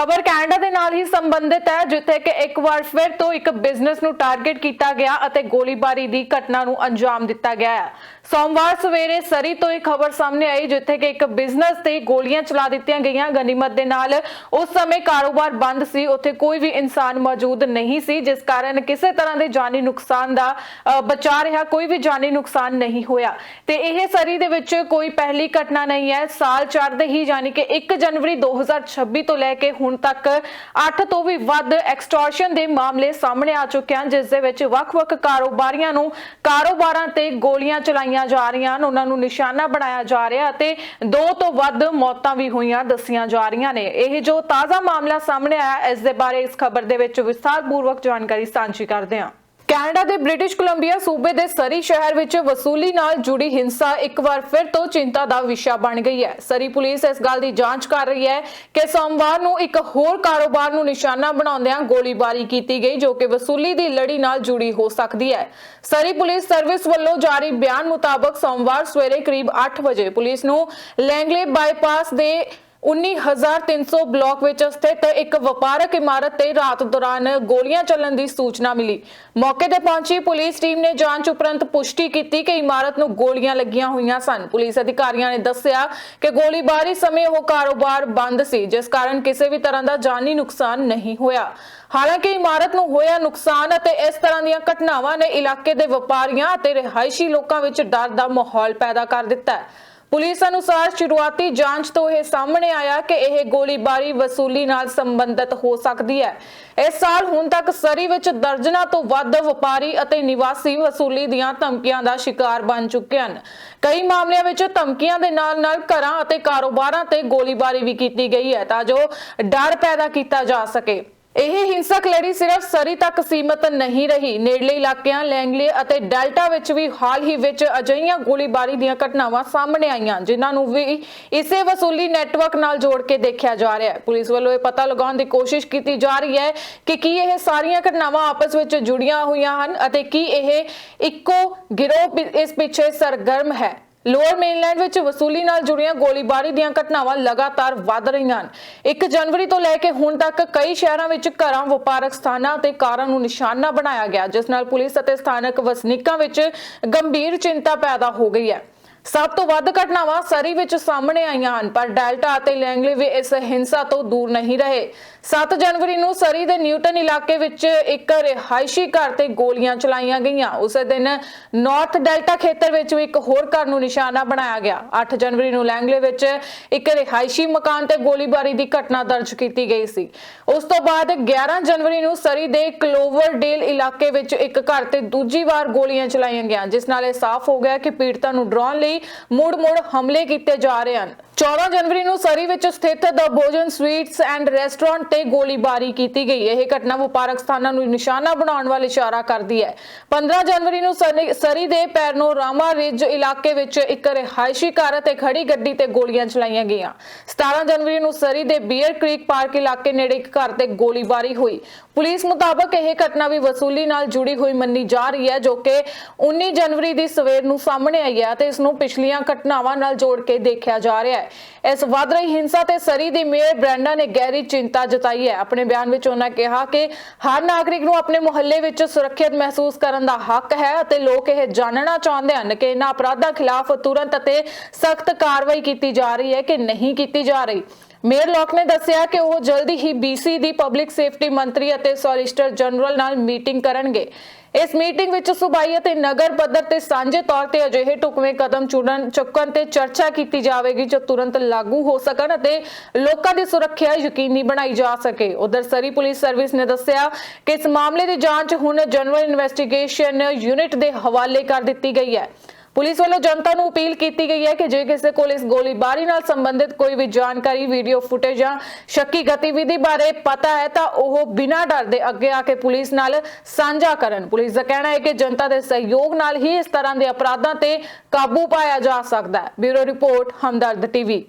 ਖਬਰ ਕੈਨੇਡਾ ਦੇ ਨਾਲ ਹੀ ਸੰਬੰਧਿਤ ਹੈ ਜਿੱਥੇ ਕਿ ਇੱਕ ਵਾਰ ਫਿਰ ਤੋਂ ਇੱਕ ਬਿਜ਼ਨਸ ਨੂੰ ਟਾਰਗੇਟ ਕੀਤਾ ਗਿਆ ਅਤੇ ਗੋਲੀਬਾਰੀ ਦੀ ਘਟਨਾ ਨੂੰ ਅੰਜਾਮ ਦਿੱਤਾ ਗਿਆ ਹੈ। ਸੋਮਵਾਰ ਸਵੇਰੇ ਸਰੀ ਤੋਂ ਇੱਕ ਖਬਰ ਸਾਹਮਣੇ ਆਈ ਜਿੱਥੇ ਕਿ ਇੱਕ ਬਿਜ਼ਨਸ ਤੇ ਗੋਲੀਆਂ ਚਲਾ ਦਿੱਤੀਆਂ ਗਈਆਂ। ਗਨੀਮਤ ਦੇ ਨਾਲ ਉਸ ਸਮੇਂ ਕਾਰੋਬਾਰ ਬੰਦ ਸੀ ਉੱਥੇ ਕੋਈ ਵੀ ਇਨਸਾਨ ਮੌਜੂਦ ਨਹੀਂ ਸੀ ਜਿਸ ਕਾਰਨ ਕਿਸੇ ਤਰ੍ਹਾਂ ਦੇ ਜਾਨੀ ਨੁਕਸਾਨ ਦਾ ਅ, ਬਚਾ ਰਿਹਾ ਕੋਈ ਵੀ ਜਾਨੀ ਨੁਕਸਾਨ ਨਹੀਂ ਹੋਇਆ। ਤੇ ਇਹ ਸਰੀ ਦੇ ਵਿੱਚ ਕੋਈ ਪਹਿਲੀ ਘਟਨਾ ਨਹੀਂ ਹੈ। ਸਾਲ ਚੜ੍ਹਦੇ ਹੀ ਯਾਨੀ ਕਿ 1 ਜਨਵਰੀ 2026 ਤੋਂ ਲੈ ਕੇ ਹੁਣ ਤੱਕ 8 ਤੋਂ ਵੀ ਵੱਧ ਐਕਸਟੋਰਸ਼ਨ ਦੇ ਮਾਮਲੇ ਸਾਹਮਣੇ ਆ ਚੁੱਕੇ ਹਨ, ਜਿਸ ਦੇ ਵਿੱਚ ਵੱਖ-ਵੱਖ ਕਾਰੋਬਾਰੀਆਂ ਨੂੰ ਕਾਰੋਬਾਰਾਂ ਤੇ ਗੋਲੀਆਂ ਚਲਾਈਆਂ ਜਾ ਰਹੀਆਂ ਹਨ। ਉਹਨਾਂ ਨੂੰ ਨਿਸ਼ਾਨਾ ਬਣਾਇਆ ਜਾ ਰਿਹਾ ਅਤੇ ਦੋ ਤੋਂ ਵੱਧ ਮੌਤਾਂ ਵੀ ਹੋਈਆਂ ਦੱਸੀਆਂ ਜਾ ਰਹੀਆਂ ਨੇ। ਇਹ ਜੋ ਤਾਜ਼ਾ ਮਾਮਲਾ ਸਾਹਮਣੇ ਆਇਆ, ਇਸ ਦੇ ਬਾਰੇ ਇਸ ਖਬਰ ਦੇ ਵਿੱਚ ਵਿਸਥਾਰਪੂਰਵਕ ਜਾਣਕਾਰੀ ਸਾਂਝੀ ਕਰਦੇ ਹਾਂ। ਕੈਨੇਡਾ ਦੇ ਬ੍ਰਿਟਿਸ਼ ਕੋਲੰਬੀਆ ਸੂਬੇ ਦੇ ਸਰੀ ਸ਼ਹਿਰ ਵਿੱਚ ਵਸੂਲੀ ਨਾਲ ਜੁੜੀ ਹਿੰਸਾ ਇੱਕ ਵਾਰ ਫਿਰ ਤੋਂ ਚਿੰਤਾ ਦਾ ਵਿਸ਼ਾ ਬਣ ਗਈ ਹੈ। ਸਰੀ ਪੁਲਿਸ ਇਸ ਗੱਲ ਦੀ ਜਾਂਚ ਕਰ ਰਹੀ ਹੈ ਕਿ ਸੋਮਵਾਰ ਨੂੰ ਇੱਕ ਹੋਰ ਕਾਰੋਬਾਰ ਨੂੰ ਨਿਸ਼ਾਨਾ ਬਣਾਉਂਦਿਆਂ ਗੋਲੀਬਾਰੀ ਕੀਤੀ ਗਈ, ਜੋ ਕਿ ਵਸੂਲੀ ਦੀ ਲੜੀ ਨਾਲ ਜੁੜੀ ਹੋ ਸਕਦੀ ਹੈ। ਸਰੀ ਪੁਲਿਸ ਸਰਵਿਸ ਵੱਲੋਂ ਜਾਰੀ ਬਿਆਨ ਮੁਤਾਬਕ ਸੋਮਵਾਰ ਸਵੇਰੇ ਕਰੀਬ 8 ਵਜੇ ਪੁਲਿਸ ਨੂੰ ਲੈਂਗਲੇ ਬਾਈਪਾਸ ਦੇ 19300 ਬਲਾਕ ਵਿੱਚ ਸਥਿਤ ਇੱਕ ਵਪਾਰਕ ਇਮਾਰਤ ਤੇ ਰਾਤ ਦੌਰਾਨ ਗੋਲੀਆਂ ਚੱਲਣ ਦੀ ਸੂਚਨਾ ਮਿਲੀ। ਮੌਕੇ ਤੇ ਪਹੁੰਚੀ ਪੁਲਿਸ ਟੀਮ ਨੇ ਜਾਂਚ ਉਪਰੰਤ ਪੁਸ਼ਟੀ ਕੀਤੀ ਕਿ ਇਮਾਰਤ ਨੂੰ ਗੋਲੀਆਂ ਲੱਗੀਆਂ ਹੋਈਆਂ ਸਨ। ਪੁਲਿਸ ਅਧਿਕਾਰੀਆਂ ਨੇ ਦੱਸਿਆ ਕਿ ਗੋਲੀਬਾਰੀ ਸਮੇਂ ਉਹ ਕਾਰੋਬਾਰ ਬੰਦ ਸੀ, ਜਿਸ ਕਾਰਨ ਕਿਸੇ ਵੀ ਤਰ੍ਹਾਂ ਦਾ ਜਾਨੀ ਨੁਕਸਾਨ ਨਹੀਂ ਹੋਇਆ। ਹਾਲਾਂਕਿ ਇਮਾਰਤ ਨੂੰ ਹੋਇਆ ਨੁਕਸਾਨ ਅਤੇ ਇਸ ਤਰ੍ਹਾਂ ਦੀਆਂ ਘਟਨਾਵਾਂ ਨੇ ਇਲਾਕੇ ਦੇ ਵਪਾਰੀਆਂ ਅਤੇ ਰਿਹਾਇਸ਼ੀ ਲੋਕਾਂ ਵਿੱਚ ਡਰ ਦਾ ਮਾਹੌਲ ਪੈਦਾ ਕਰ ਦਿੱਤਾ ਹੈ। ਪੁਲਿਸ ਅਨੁਸਾਰ ਸ਼ੁਰੂਆਤੀ ਜਾਂਚ ਤੋਂ ਇਹ ਸਾਹਮਣੇ ਆਇਆ ਕਿ ਇਹ ਗੋਲੀਬਾਰੀ ਵਸੂਲੀ ਨਾਲ ਸੰਬੰਧਿਤ ਹੋ ਸਕਦੀ ਹੈ। ਇਸ ਸਾਲ ਹੁਣ ਤੱਕ ਸਰੀ ਵਿੱਚ ਦਰਜਨਾਂ ਤੋਂ ਵੱਧ ਵਪਾਰੀ ਅਤੇ ਨਿਵਾਸੀ ਵਸੂਲੀ ਦੀਆਂ ਧਮਕੀਆਂ ਦਾ ਸ਼ਿਕਾਰ ਬਣ ਚੁੱਕੇ ਹਨ। ਕਈ ਮਾਮਲਿਆਂ ਵਿੱਚ ਧਮਕੀਆਂ ਦੇ ਨਾਲ-ਨਾਲ ਘਰਾਂ ਅਤੇ ਕਾਰੋਬਾਰਾਂ ਤੇ ਗੋਲੀਬਾਰੀ ਵੀ ਕੀਤੀ ਗਈ ਹੈ ਤਾਂ ਜੋ ਡਰ ਪੈਦਾ ਕੀਤਾ ਜਾ ਸਕੇ। ਇਹ ਹਿੰਸਕ ਲੜੀ ਸਿਰਫ ਸਰੀ ਤੱਕ ਸੀਮਤ ਨਹੀਂ ਰਹੀ। ਨੇੜਲੇ ਇਲਾਕਿਆਂ, ਲੈਂਗਲੇ ਅਤੇ ਡੈਲਟਾ ਵਿੱਚ ਵੀ ਹਾਲ ਹੀ ਵਿੱਚ ਅਜਿਹੀਆਂ ਗੋਲੀਬਾਰੀ ਦੀਆਂ ਘਟਨਾਵਾਂ ਸਾਹਮਣੇ ਆਈਆਂ, ਜਿਨ੍ਹਾਂ ਨੂੰ ਵੀ ਇਸੇ ਵਸੂਲੀ ਨੈਟਵਰਕ ਨਾਲ ਜੋੜ ਕੇ ਦੇਖਿਆ ਜਾ ਰਿਹਾ ਹੈ। ਪੁਲਿਸ ਵੱਲੋਂ ਇਹ ਪਤਾ ਲਗਾਉਣ ਦੀ ਕੋਸ਼ਿਸ਼ ਕੀਤੀ ਜਾ ਰਹੀ ਹੈ ਕਿ ਕੀ ਇਹ ਸਾਰੀਆਂ ਘਟਨਾਵਾਂ ਆਪਸ ਵਿੱਚ ਜੁੜੀਆਂ ਹੋਈਆਂ ਹਨ ਅਤੇ ਕੀ ਇਹ ਇੱਕੋ ਗਿਰੋਹ ਇਸ ਪਿੱਛੇ ਸਰਗਰਮ ਹੈ। ਲੋਅਰ ਮੇਨਲੈਂਡ ਵਿੱਚ ਵਸੂਲੀ ਨਾਲ ਜੁੜੀਆਂ ਗੋਲੀਬਾਰੀ ਦੀਆਂ ਘਟਨਾਵਾਂ ਲਗਾਤਾਰ ਵੱਧ ਰਹੀਆਂ ਹਨ। 1 ਜਨਵਰੀ ਤੋਂ ਲੈ ਕੇ ਹੁਣ ਤੱਕ ਕਈ ਸ਼ਹਿਰਾਂ ਵਿੱਚ ਘਰਾਂ, ਵਪਾਰਕ ਸਥਾਨਾਂ ਤੇ ਕਾਰਾਂ ਨੂੰ ਨਿਸ਼ਾਨਾ ਬਣਾਇਆ ਗਿਆ, ਜਿਸ ਨਾਲ ਪੁਲਿਸ ਅਤੇ ਸਥਾਨਕ ਵਸਨੀਕਾਂ ਵਿੱਚ ਗੰਭੀਰ ਚਿੰਤਾ ਪੈਦਾ ਹੋ ਗਈ ਹੈ। ਸਭ ਤੋਂ ਵੱਧ ਘਟਨਾਵਾਂ ਸਰੀ ਵਿੱਚ ਸਾਹਮਣੇ ਆਈਆਂ ਹਨ, ਪਰ ਡੈਲਟਾ ਅਤੇ ਲੈਂਗਲੇ ਵੀ ਇਸ ਹਿੰਸਾ ਤੋਂ ਦੂਰ ਨਹੀਂ ਰਹੇ। 7 ਜਨਵਰੀ ਨੂੰ ਸਰੀ ਦੇ ਨਿਊਟਨ ਇਲਾਕੇ ਵਿੱਚ ਇੱਕ ਰਿਹਾਇਸ਼ੀ ਘਰ ਤੇ ਗੋਲੀਆਂ ਚਲਾਈਆਂ ਗਈਆਂ। ਉਸੇ ਦਿਨ ਨਾਰਥ ਡੈਲਟਾ ਖੇਤਰ ਵਿੱਚ ਵੀ ਇੱਕ ਹੋਰ ਘਰ ਨੂੰ ਨਿਸ਼ਾਨਾ ਬਣਾਇਆ ਗਿਆ। 8 ਜਨਵਰੀ ਨੂੰ ਲੈਂਗਲੇ ਵਿੱਚ ਇੱਕ ਰਿਹਾਇਸ਼ੀ ਮਕਾਨ ਤੇ ਗੋਲੀਬਾਰੀ ਦੀ ਘਟਨਾ ਦਰਜ ਕੀਤੀ ਗਈ ਸੀ। ਉਸ ਤੋਂ ਬਾਅਦ 11 ਜਨਵਰੀ ਨੂੰ ਸਰੀ ਦੇ ਕਲੋਵਰਡੇਲ ਇਲਾਕੇ ਵਿੱਚ ਇੱਕ ਘਰ ਤੇ ਦੂਜੀ ਵਾਰ ਗੋਲੀਆਂ ਚਲਾਈਆਂ ਗਈਆਂ, ਜਿਸ ਨਾਲ ਇਹ ਸਾਫ਼ ਹੋ ਗਿਆ ਕਿ ਪੀੜਤਾਂ ਨੂੰ ਡਰਾਉਣ ਲਈ ਮੁੜ-ਮੁੜ ਹਮਲੇ ਕੀਤੇ ਜਾ ਰਹੇ ਹਨ। 14 ਜਨਵਰੀ ਨੂੰ ਸਰੀ ਵਿੱਚ ਸਥਿਤ ਦ ਭੋਜਨ ਸਵੀਟਸ ਐਂਡ ਰੈਸਟੋਰੈਂਟ ਤੇ ਗੋਲੀਬਾਰੀ ਕੀਤੀ ਗਈ। ਇਹ ਘਟਨਾ ਵਪਾਰਕ ਸਥਾਨਾਂ ਨੂੰ ਨਿਸ਼ਾਨਾ ਬਣਾਉਣ ਵੱਲ ਇਸ਼ਾਰਾ ਕਰਦੀ ਹੈ। 15 ਜਨਵਰੀ ਨੂੰ ਸਰੀ ਸਰੀ ਦੇ ਪੈਰਨੋਰਾਮਾ ਰਿਜ ਇਲਾਕੇ ਵਿੱਚ ਇੱਕ ਰਿਹਾਇਸ਼ੀ ਘਰ ਤੇ ਖੜੀ ਗੱਡੀ ਤੇ ਗੋਲੀਆਂ ਚਲਾਈਆਂ ਗਈਆਂ। 17 ਜਨਵਰੀ ਨੂੰ ਸਰੀ ਦੇ ਬੀਅਰ ਕ੍ਰੀਕ ਪਾਰਕ ਇਲਾਕੇ ਨੇੜੇ ਇੱਕ ਘਰ ਤੇ ਗੋਲੀਬਾਰੀ ਹੋਈ। ਪੁਲਿਸ ਮੁਤਾਬਕ ਇਹ ਘਟਨਾ ਵੀ ਵਸੂਲੀ ਨਾਲ ਜੁੜੀ ਹੋਈ ਮੰਨੀ ਜਾ ਰਹੀ ਹੈ, ਜੋ ਕਿ 19 ਜਨਵਰੀ ਦੀ ਸਵੇਰ ਨੂੰ ਸਾਹਮਣੇ ਆਈ ਹੈ ਤੇ ਇਸ ਨੂੰ ਪਿਛਲੀਆਂ ਘਟਨਾਵਾਂ ਨਾਲ ਜੋੜ ਕੇ ਦੇਖਿਆ ਜਾ ਰਿਹਾ ਹੈ। ਇਸ ਵੱਧ ਰਹੀ ਹਿੰਸਾ ਤੇ ਸਰੀ ਦੀ ਮੇਅਰ ਬ੍ਰੈਂਡਾ ਨੇ ਗਹਿਰੀ ਚਿੰਤਾ ਜਤਾਈ ਹੈ। ਆਪਣੇ ਬਿਆਨ ਵਿੱਚ ਉਹਨਾਂ ਕਿਹਾ ਕਿ ਹਰ ਨਾਗਰਿਕ ਨੂੰ ਆਪਣੇ ਮੁਹੱਲੇ ਵਿੱਚ ਸੁਰੱਖਿਅਤ ਮਹਿਸੂਸ ਕਰਨ ਦਾ ਹੱਕ ਹੈ ਅਤੇ ਲੋਕ ਇਹ ਜਾਣਨਾ ਚਾਹੁੰਦੇ ਹਨ ਕਿ ਇਹਨਾਂ ਅਪਰਾਧਾਂ ਖਿਲਾਫ ਤੁਰੰਤ ਅਤੇ ਸਖਤ ਕਾਰਵਾਈ ਕੀਤੀ ਜਾ ਰਹੀ ਹੈ ਕਿ ਨਹੀਂ ਕੀਤੀ ਜਾ ਰਹੀ। ਮੇਅਰ ਲੋਕ ਨੇ ਦੱਸਿਆ ਕਿ ਉਹ ਜਲਦੀ ਹੀ BC ਦੀ ਪਬਲਿਕ ਸੇਫਟੀ ਮੰਤਰੀ ਅਤੇ ਸੋਲਿਸਟਰ ਜਨਰਲ ਨਾਲ ਮੀਟਿੰਗ ਕਰਨਗੇ। ਇਸ ਮੀਟਿੰਗ ਵਿੱਚ ਸੁਬਾਈ ਅਤੇ ਨਗਰ ਪੱਧਰ ਤੇ ਸਾਂਝੇ ਤੌਰ ਤੇ ਅਜਿਹੇ ਟੁਕਵੇਂ ਕਦਮ ਚੁਣਨ, ਚੁੱਕਣ ਤੇ ਚਰਚਾ ਕੀਤੀ ਜਾਵੇਗੀ ਜੋ ਤੁਰੰਤ ਲਾਗੂ ਹੋ ਸਕਣ ਅਤੇ ਲੋਕਾਂ ਦੀ ਸੁਰੱਖਿਆ ਯਕੀਨੀ ਬਣਾਈ ਜਾ ਸਕੇ। ਉਧਰ ਸਰੀ ਪੁਲਿਸ ਸਰਵਿਸ ਨੇ ਦੱਸਿਆ ਕਿ ਇਸ ਮਾਮਲੇ ਦੀ ਜਾਂਚ ਹੁਣ ਜਨਰਲ ਇਨਵੈਸਟੀਗੇਸ਼ਨ ਯੂਨਿਟ ਦੇ ਹਵਾਲੇ ਕਰ ਦਿੱਤੀ ਗਈ ਹੈ। ਪੁਲਿਸ ਵੱਲੋਂ ਜਨਤਾ ਨੂੰ ਅਪੀਲ ਕੀਤੀ ਗਈ ਹੈ ਕਿ ਜੇ ਕਿਸੇ ਕੋਲ ਇਸ ਗੋਲੀਬਾਰੀ ਨਾਲ ਸੰਬੰਧਿਤ ਕੋਈ ਵੀ ਜਾਣਕਾਰੀ ਵੀਡੀਓ ਫੁਟੇਜ ਜਾਂ ਸ਼ੱਕੀ ਗਤੀਵਿਧੀ ਬਾਰੇ ਪਤਾ ਹੈ, ਤਾਂ ਉਹ ਬਿਨਾਂ ਡਰ ਦੇ ਅੱਗੇ ਆ ਕੇ ਪੁਲਿਸ ਨਾਲ ਸਾਂਝਾ ਕਰਨ। ਪੁਲਿਸ ਦਾ ਕਹਿਣਾ ਹੈ ਕਿ ਜਨਤਾ ਦੇ ਸਹਿਯੋਗ ਨਾਲ ਹੀ ਇਸ ਤਰ੍ਹਾਂ ਦੇ ਅਪਰਾਧਾਂ ਤੇ ਕਾਬੂ ਪਾਇਆ ਜਾ ਸਕਦਾ ਹੈ। Bureau report, Hamdard TV.